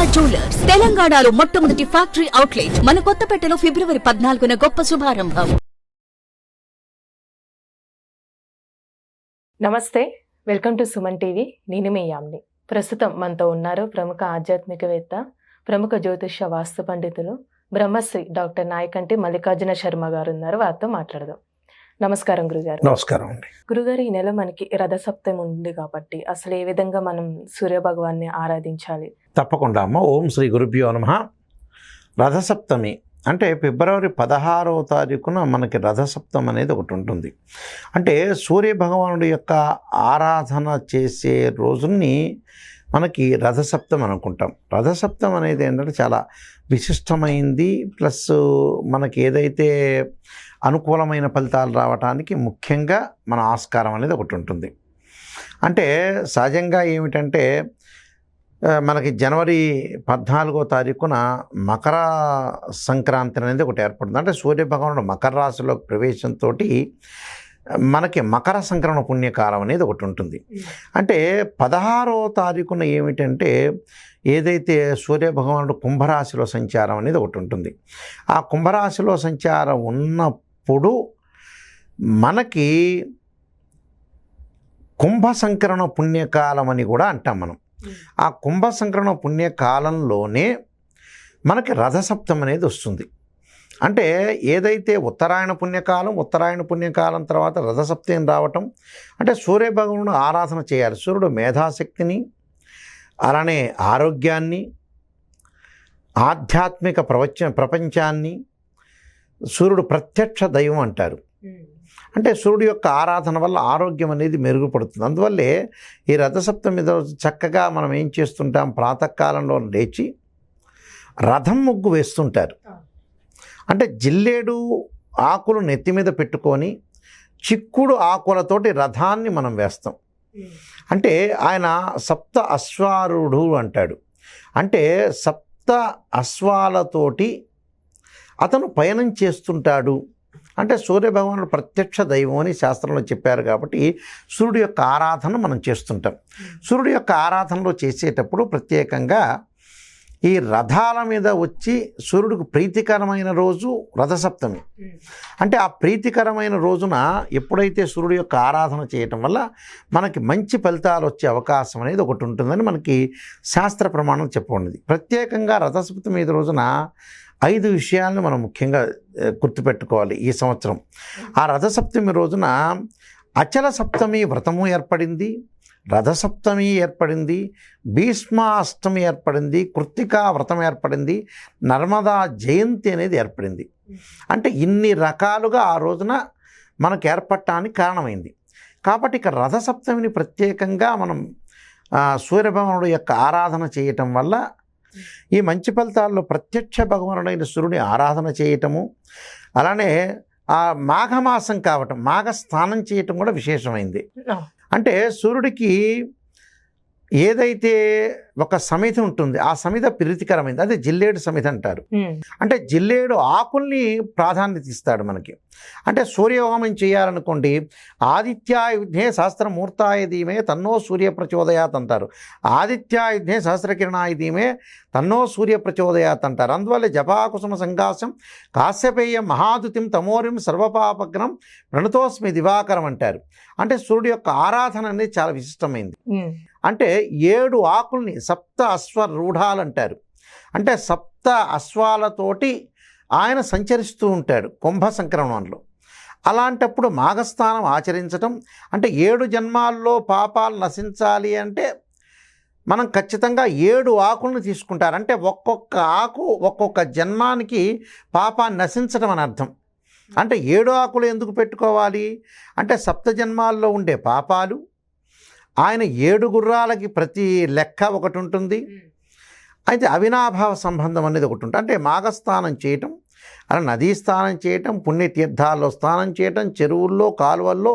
Sharada jewellers తెలంగాణలో మొట్టమొదటి factory outlet మన కొత్తపేటలో ఫిబ్రవరి పద్నాలుగున గొప్ప శుభారంభం. నమస్తే వెల్కమ్ టు సుమన్ టీవీ. నేను మీ యామ్ని. ప్రస్తుతం మనతో ఉన్నారు ప్రముఖ ఆధ్యాత్మికవేత్త ప్రముఖ జ్యోతిష వాస్తు పండితులు బ్రహ్మశ్రీ డాక్టర్ నాయకంటి మల్లికార్జున శర్మ గారు ఉన్నారు. వారితో మాట్లాడదాం. నమస్కారం గురుగారు. నమస్కారం అండి. గురుగారు ఈ నెల మనకి రథసప్తమి ఉంది కాబట్టి అసలు ఏ విధంగా మనం సూర్య భగవాన్ని ఆరాధించాలి? తప్పకుండా అమ్మ. ఓం శ్రీ గురుభ్యో నమ. రథసప్తమి అంటే ఫిబ్రవరి పదహారవ తారీఖున మనకి రథసప్తం అనేది ఒకటి ఉంటుంది. అంటే సూర్య భగవానుడి యొక్క ఆరాధన చేసే రోజుని మనకి రథసప్తం అనుకుంటాం. రథసప్తం అనేది ఏంటంటే చాలా విశిష్టమైంది. ప్లస్ మనకి ఏదైతే అనుకూలమైన ఫలితాలు రావడానికి ముఖ్యంగా మన ఆస్కారం అనేది ఒకటి ఉంటుంది. అంటే సహజంగా ఏమిటంటే మనకి జనవరి పద్నాలుగో తారీఖున మకర సంక్రాంతి అనేది ఒకటి ఏర్పడుతుంది. అంటే సూర్యభగవానుడు మకర రాశిలోకి ప్రవేశంతో మనకి మకర సంక్రమణ పుణ్యకాలం అనేది ఒకటి ఉంటుంది. అంటే పదహారో తారీఖున ఏమిటంటే ఏదైతే సూర్యభగవానుడు కుంభరాశిలో సంచారం అనేది ఒకటి ఉంటుంది. ఆ కుంభరాశిలో సంచారం ఉన్నప్పుడు మనకి కుంభ సంక్రమణ పుణ్యకాలం అని కూడా అంటాం మనం. ఆ కుంభ సంక్రమణ పుణ్యకాలంలోనే మనకి రథసప్తం అనేది వస్తుంది. అంటే ఏదైతే ఉత్తరాయణ పుణ్యకాలం ఉత్తరాయణ పుణ్యకాలం తర్వాత రథసప్తం రావటం అంటే సూర్యభగవానుడు ఆరాధన చేయాలి. సూర్యుడు మేధాశక్తిని అలానే ఆరోగ్యాన్ని ఆధ్యాత్మిక ప్రపంచ ప్రపంచాన్ని సూర్యుడు ప్రత్యక్ష దైవం అంటారు. అంటే సూర్యుడు యొక్క ఆరాధన వల్ల ఆరోగ్యం అనేది మెరుగుపడుతుంది. అందువల్లే ఈ రథసప్తమి రోజు చక్కగా మనం ఏం చేస్తుంటాం? ప్రాతకాలంలో లేచి రథం ముగ్గు వేస్తుంటారు. అంటే జిల్లేడు ఆకులు నెత్తి మీద పెట్టుకొని చిక్కుడు ఆకులతోటి రథాన్ని మనం వేస్తాం. అంటే ఆయన సప్త అశ్వారుడు అంటాడు. అంటే సప్త అశ్వాలతోటి అతను పయనం చేస్తుంటాడు. అంటే సూర్యభగవానుడు ప్రత్యక్ష దైవం అని శాస్త్రంలో చెప్పారు కాబట్టి సూర్యుడి యొక్క ఆరాధన మనం చేస్తుంటాం. సూర్యుడు యొక్క ఆరాధనలో చేసేటప్పుడు ప్రత్యేకంగా ఈ రథాల మీద వచ్చి సూర్యుడికి ప్రీతికరమైన రోజు రథసప్తమి. అంటే ఆ ప్రీతికరమైన రోజున ఎప్పుడైతే సూర్యుడు యొక్క ఆరాధన చేయటం వల్ల మనకి మంచి ఫలితాలు వచ్చే అవకాశం అనేది ఒకటి ఉంటుందని మనకి శాస్త్ర ప్రమాణం చెప్పబడింది ప్రత్యేకంగా రథసప్తమి మీద రోజున ఐదు విషయాలను మనం ముఖ్యంగా గుర్తుపెట్టుకోవాలి ఈ సంవత్సరం. ఆ రథసప్తమి రోజున అచల సప్తమి వ్రతము ఏర్పడింది. రథసప్తమి ఏర్పడింది భీష్మాష్టమి ఏర్పడింది కృత్తికా వ్రతం ఏర్పడింది నర్మదా జయంతి అనేది ఏర్పడింది. అంటే ఇన్ని రకాలుగా ఆ రోజున మనకు ఏర్పడటానికి కారణమైంది. కాబట్టి ఇక రథసప్తమిని ప్రత్యేకంగా మనం సూర్యభగవానుడు యొక్క ఆరాధన చేయటం వల్ల ఈ మంచి ఫలితాల్లో ప్రత్యక్ష భగవానుడైన సూర్యుని ఆరాధన చేయటము అలానే ఆ మాఘమాసం కావటం మాఘ స్నానం చేయటం కూడా విశేషమైంది. అంటే సూర్యుడికి ఏదైతే ఒక సమితి ఉంటుంది ఆ సమిత ప్రీతికరమైంది. అదే జిల్లేడు సమితి అంటారు. అంటే జిల్లేడు ఆకుల్ని ప్రాధాన్యత ఇస్తాడు మనకి. అంటే సూర్యహోమం చేయాలనుకోండి ఆదిత్యాయుధ్నే సహస్రమూర్తాయ ధీమే తన్నో సూర్య ప్రచోదయాత్ అంటారు. ఆదిత్యాయుధ్నే సహస్రకిరణాయ ధీమే తన్నో సూర్య ప్రచోదయాత్ అంటారు. అందువల్ల జపాకుసుమ సంకాశం కాశ్యపేయ మహాదుతిం తమోరిం సర్వపాపగ్నం ప్రణతోస్మి దివాకరం అంటారు. అంటే సూర్యుడు యొక్క ఆరాధన అనేది చాలా విశిష్టమైంది. అంటే ఏడు ఆకుల్ని సప్త అశ్వ రూఢాలు అంటారు అంటే సప్త అశ్వాలతోటి ఆయన సంచరిస్తూ ఉంటాడు కుంభ సంక్రమణంలో. అలాంటప్పుడు మాఘస్థానం ఆచరించటం అంటే ఏడు జన్మాల్లో పాపాలు నశించాలి అంటే మనం ఖచ్చితంగా ఏడు ఆకులను తీసుకుంటారు. అంటే ఒక్కొక్క ఆకు ఒక్కొక్క జన్మానికి పాపాన్ని నశించడం అని అర్థం. అంటే ఏడు ఆకులు ఎందుకు పెట్టుకోవాలి? అంటే సప్త జన్మాల్లో ఉండే పాపాలు ఆయన ఏడు గుర్రాలకి ప్రతి లెక్క ఒకటి ఉంటుంది. అయితే అవినాభావ సంబంధం అనేది ఒకటి ఉంటుంది. అంటే మాఘస్నానం చేయటం అలా నదీ స్నానం చేయటం పుణ్యతీర్థాల్లో స్నానం చేయటం చెరువుల్లో కాలువల్లో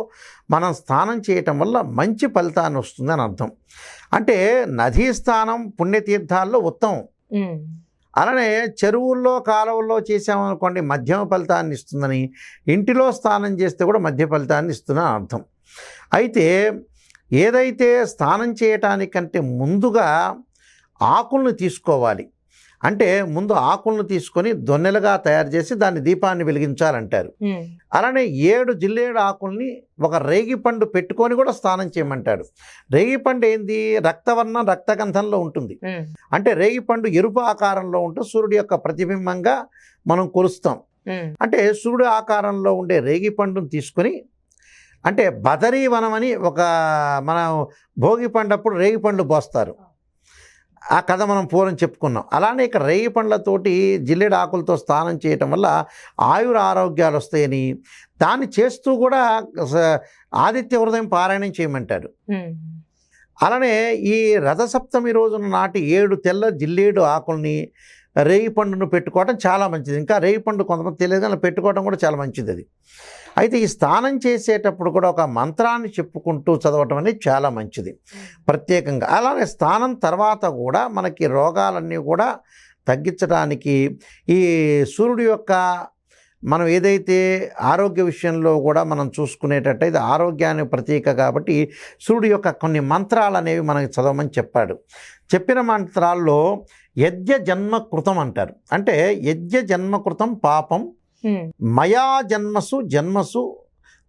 మనం స్నానం చేయటం వల్ల మంచి ఫలితాన్ని వస్తుందని అర్థం. అంటే నదీ స్నానం పుణ్యతీర్థాల్లో ఉత్తమం. అలానే చెరువుల్లో కాలువల్లో చేసామనుకోండి మధ్యమ ఫలితాన్ని ఇస్తుందని ఇంటిలో స్నానం చేస్తే కూడా మధ్య ఫలితాన్ని ఇస్తుందని అర్థం. అయితే ఏదైతే స్నానం చేయటానికంటే ముందుగా ఆకులను తీసుకోవాలి. అంటే ముందు ఆకులను తీసుకొని దొన్నెలుగా తయారు చేసి దాన్ని దీపాన్ని వెలిగించాలంటారు. అలానే ఏడు జిల్లేడు ఆకుల్ని ఒక రేగిపండు పెట్టుకొని కూడా స్నానం చేయమంటాడు. రేగిపండు ఏంది? రక్తవర్ణం రక్తగంధంలో ఉంటుంది. అంటే రేగిపండు ఎరుపు ఆకారంలో ఉంటూ సూర్యుడి యొక్క ప్రతిబింబంగా మనం కొలుస్తాం. అంటే సూర్యుడు ఆకారంలో ఉండే రేగిపండును తీసుకొని అంటే బదరీ వనం అని ఒక మన భోగి పండప్పుడు రేగి పండ్లు పోస్తారు. ఆ కథ మనం పూర్వం చెప్పుకున్నాం. అలానే ఇక్కడ రేగి పండ్లతోటి జిల్లెడు ఆకులతో స్నానం చేయటం వల్ల ఆయుర ఆరోగ్యాలు వస్తాయని దాన్ని చేస్తూ కూడా ఆదిత్య హృదయం పారాయణం చేయమంటాడు. ఉమ్, అలానే ఈ రథసప్తమి రోజున నాటి ఏడు తెల్ల జిల్లేడు ఆకుల్ని రేగి పండును పెట్టుకోవడం చాలా మంచిది. ఇంకా రేగి పండు కొంతమంది తెలియదు కానీ పెట్టుకోవడం కూడా చాలా మంచిది అది. అయితే ఈ స్నానం చేసేటప్పుడు కూడా ఒక మంత్రాన్ని చెప్పుకుంటూ చదవటం అనేది చాలా మంచిది. ప్రత్యేకంగా. అలానే స్నానం తర్వాత కూడా మనకి రోగాలన్నీ కూడా తగ్గించడానికి ఈ సూర్యుడి యొక్క మనం ఏదైతే ఆరోగ్య విషయంలో కూడా మనం చూసుకునేటట్టయితే ఆరోగ్యానికి ప్రతీక కాబట్టి సూర్యుడి యొక్క కొన్ని మంత్రాలు అనేవి మనకి చదవమని చెప్పాడు. చెప్పిన మంత్రాల్లో యజ్ఞ జన్మ కృతం అంటారు. అంటే యజ్ఞ జన్మకృతం పాపం మయా జన్మసు జన్మసు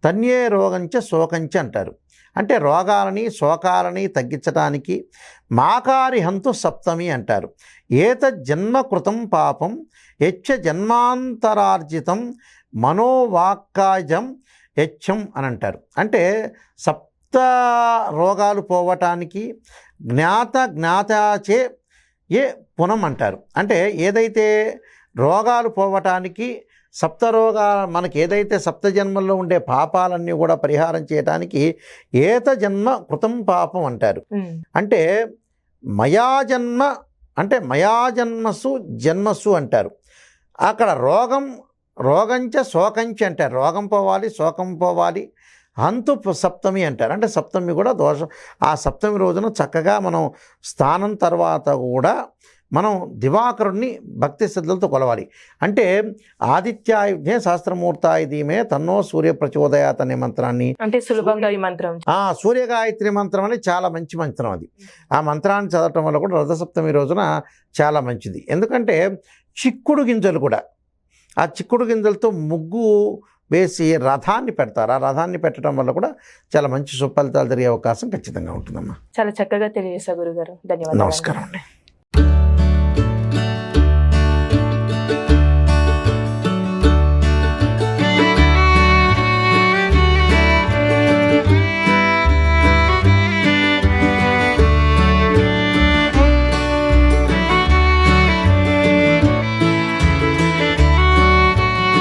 తన్యే రోగంచ శోకంచ అంటారు. అంటే రోగాలని శోకాలని తగ్గించడానికి మాకారి హంతు సప్తమి అంటారు. ఏత జన్మకృతం పాపం యచ్చ జన్మాంతరార్జితం మనోవాక్కాజం యచ్చం అని అంటారు. అంటే సప్త రోగాలు పోవటానికి జ్ఞాత జ్ఞాతాచే ఏ పునం అంటారు. అంటే ఏదైతే రోగాలు పోవటానికి సప్త రోగా మనకి ఏదైతే సప్త జన్మల్లో ఉండే పాపాలన్నీ కూడా పరిహారం చేయటానికి ఏత జన్మ కృతం పాపం అంటారు. అంటే మయా జన్మ అంటే మయా జన్మసు అంటారు. అక్కడ రోగం రోగంచ శోకంచ అంటారు. రోగం పోవాలి శోకం పోవాలి. ప- సప్తమి అంటారు. అంటే సప్తమి కూడా దోషం. ఆ సప్తమి రోజున చక్కగా మనం స్నానం తర్వాత కూడా మనం దివాకరుణ్ణి భక్తి శ్రద్ధలతో కొలవాలి. అంటే ఆదిత్యాయుధ్నే శాస్త్రమూర్తాయ ధీమే తన్నో సూర్య ప్రచోదయాత్ అనే మంత్రాన్ని అంటే సులభంగా ఈ మంత్రం. ఆ సూర్యగాయత్రి మంత్రం అనేది చాలా మంచి మంత్రం అది. ఆ మంత్రాన్ని చదవటం వల్ల కూడా రథసప్తమి రోజున చాలా మంచిది. ఎందుకంటే చిక్కుడు గింజలు కూడా ఆ చిక్కుడు గింజలతో ముగ్గు వేసి రథాన్ని పెడతారు. ఆ రథాన్ని పెట్టడం వల్ల కూడా చాలా మంచి సుఫలితాలు జరిగే అవకాశం ఖచ్చితంగా ఉంటుందమ్మా. చాలా చక్కగా తెలియజేశా గురుగారు. ధన్యవాదాలు. నమస్కారం అండి.